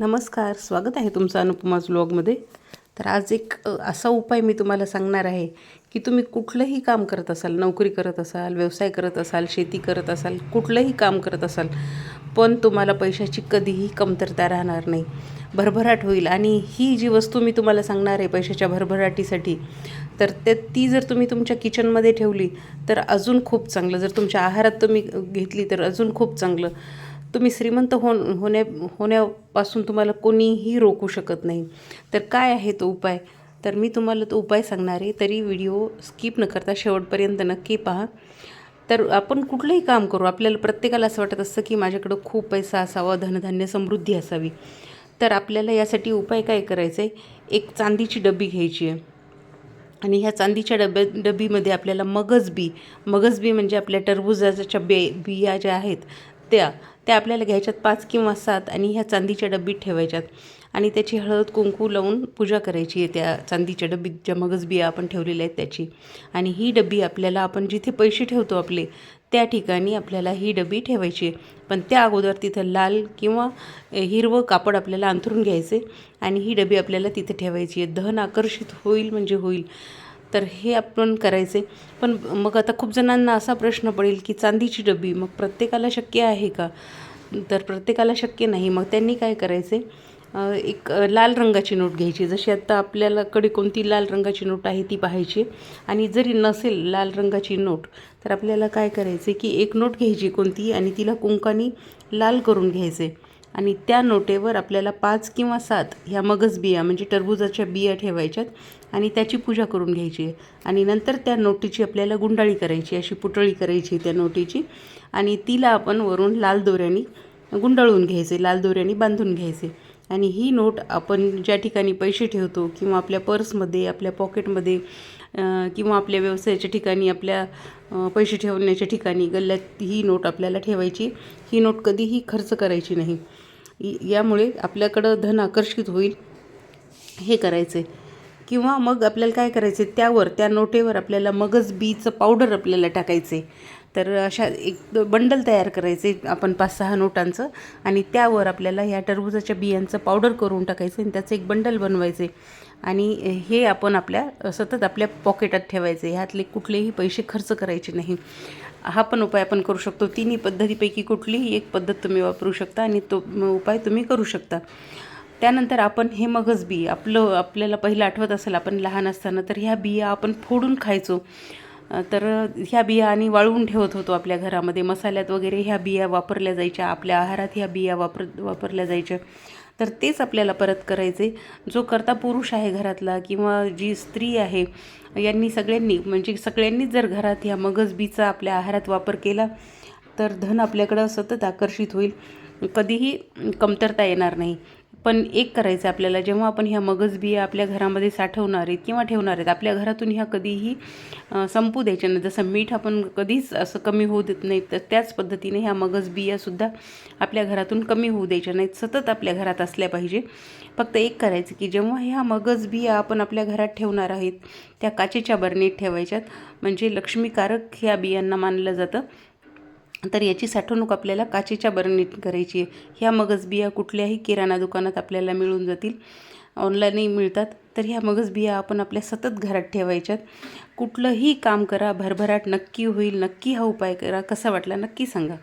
नमस्कार स्वागत आहे तुमचं अनुपमाज ब्लॉगमध्ये तर आज एक असा उपाय मी तुम्हाला सांगणार आहे की तुम्ही कुठलंही काम करत असाल नोकरी करत असाल व्यवसाय करत असाल शेती करत असाल कुठलंही काम करत असाल पण तुम्हाला पैशाची कधीही कमतरता राहणार नाही. भरभराट होईल. आणि ही जी वस्तू मी तुम्हाला सांगणार आहे पैशाच्या भरभराटीसाठी तर ते ती जर तुम्ही तुमच्या किचनमध्ये ठेवली तर अजून खूप चांगलं. जर तुमच्या आहारात तुम्ही घेतली तर अजून खूप चांगलं. तुम्ही श्रीमंत हो होण्या होण्यापासून तुम्हाला कोणीही रोखू शकत नाही. तर काय आहे तो उपाय? तर मी तुम्हाला तो उपाय सांगणार आहे तरी व्हिडिओ स्किप न करता शेवटपर्यंत नक्की पहा. तर आपण कुठलंही काम करू आपल्याला प्रत्येकाला असं वाटत असतं की माझ्याकडं खूप पैसा असावा धनधान्य समृद्धी असावी. तर आपल्याला यासाठी उपाय काय करायचा आहे एक चांदीची डबी घ्यायची आहे. आणि ह्या चांदीच्या डब्या डबीमध्ये आपल्याला मगज बी मगज बी म्हणजे आपल्या टरबुजाच्या बे बिया ज्या आहेत त्या त्या आपल्याला घ्यायच्यात पाच किंवा सात आणि ह्या चांदीच्या डब्बीत ठेवायच्यात. आणि त्याची हळद कुंकू लावून पूजा करायची आहे त्या चांदीच्या डब्बीत ज्या मगज बिया आपण ठेवलेल्या आहेत त्याची. आणि ही डबी आपल्याला आपण जिथे पैसे ठेवतो आपले त्या ठिकाणी आपल्याला ही डबी ठेवायची आहे. पण त्या अगोदर तिथं लाल किंवा हिरवं कापड आपल्याला अंथरून घ्यायचे आणि ही डबी आपल्याला तिथे ठेवायची आहे. धन आकर्षित होईल म्हणजे होईल. तर हे आपण करायचे. पण मग आता खूप जणांना असा प्रश्न पडेल की चांदीची डबी मग प्रत्येकाला शक्य आहे का? तर प्रत्येकाला शक्य नाही. मग त्यांनी काय करायचे? एक लाल रंगाची नोट घ्यायची. जशी आत्ता आपल्यालाकडे कोणती लाल रंगाची नोट आहे ती पाहायची. आणि जरी नसेल लाल रंगाची नोट तर आपल्याला काय करायचे की एक नोट घ्यायची कोणती आणि तिला कुंकानी लाल करून घ्यायचे. आणि त्या नोटेवर आपल्याला पाच किंवा सात ह्या मगज बिया म्हणजे टरबुजाच्या बिया ठेवायच्यात आणि त्याची पूजा करून घ्यायची. आहे आणि नंतर त्या नोटीची आपल्याला गुंडाळी करायची अशी पुटळी करायची त्या नोटीची. आणि तिला आपण वरून लाल दोऱ्याने गुंडाळून घ्यायचे लाल दोऱ्याने बांधून घ्यायचे. आणि ही नोट आपण ज्या ठिकाणी पैसे ठेवतो किंवा आपल्या पर्समध्ये आपल्या पॉकेटमध्ये किंवा आपल्या व्यवसायाच्या ठिकाणी आपल्या पैसे ठेवण्याच्या ठिकाणी गल्ल्यात ही नोट आपल्याला ठेवायची. ही नोट कधीही खर्च करायची नाही. इ- यामुळे आपल्याकडं धन आकर्षित होईल हे करायचे किंवा मग आपल्याला काय करायचे त्यावर त्या नोटेवर आपल्याला मगज बीचं पावडर आपल्याला टाकायचे तर अशा एक बंडल तयार करायचे आपण पाच सहा नोटांचं. आणि त्यावर आपल्याला ह्या टरबुजाच्या बियांचं पावडर करून टाकायचं आणि त्याचं एक बंडल बनवायचे. आणि हे आपण आपल्या सतत आपल्या पॉकेटात ठेवायचे. ह्यातले कुठलेही पैसे खर्च करायचे नाही. हा पण उपाय आपण करू शकतो. तिन्ही पद्धतीपैकी कुठलीही एक पद्धत तुम्ही वापरू शकता आणि तो उपाय तुम्ही करू शकता. त्यानंतर आपण हे मगज बी आपलं आपल्याला पहिलं आठवत असेल आपण लहान असताना तर ह्या बिया आपण फोडून खायचो. तर ह्या बिया आणि वाळवून ठेवत होतो आपल्या घरामध्ये. मसाल्यात वगैरे ह्या बिया वापरल्या जायच्या आपल्या आहारात ह्या बिया वापर वापरल्या जायच्या. तर तेच आपल्याला परत करायचे. जो करता पुरुष आहे घरातला किंवा जी स्त्री आहे यांनी सगळ्यांनी म्हणजे सगळ्यांनीच जर घरात ह्या मगज बीचा आपल्या आहारात वापर केला तर धन आपल्याकडं सतत आकर्षित होईल. कधीही कमतरता येणार नाही. पण एक करायचं आहे आपल्याला जेव्हा आपण ह्या मगज बिया आपल्या घरामध्ये साठवणार आहेत किंवा ठेवणार आहेत आपल्या घरातून ह्या कधीही संपू द्यायच्या नाही जसं मीठ आपण कधीच असं कमी होऊ देत नाही तर त्याच पद्धतीने ह्या मगज बियासुद्धा आपल्या घरातून कमी होऊ द्यायच्या नाहीत. सतत आपल्या घरात असल्या पाहिजे. फक्त एक करायचं की जेव्हा ह्या मगज बिया आपण आपल्या घरात ठेवणार आहेत त्या काचेच्या बरणीत ठेवायच्यात. म्हणजे लक्ष्मीकारक ह्या बियांना मानलं जातं. तर याची साठवणूक आपल्याला काचेच्या बरणीत करायची आहे. ह्या मगज बिया कुठल्याही किराणा दुकानात आपल्याला मिळून जातील. ऑनलाईनही मिळतात. तर ह्या मगज बिया आपण आपल्या सतत घरात ठेवायच्यात. कुठलंही काम करा भरभराट नक्की होईल. नक्की हा उपाय करा. कसा वाटला नक्की सांगा.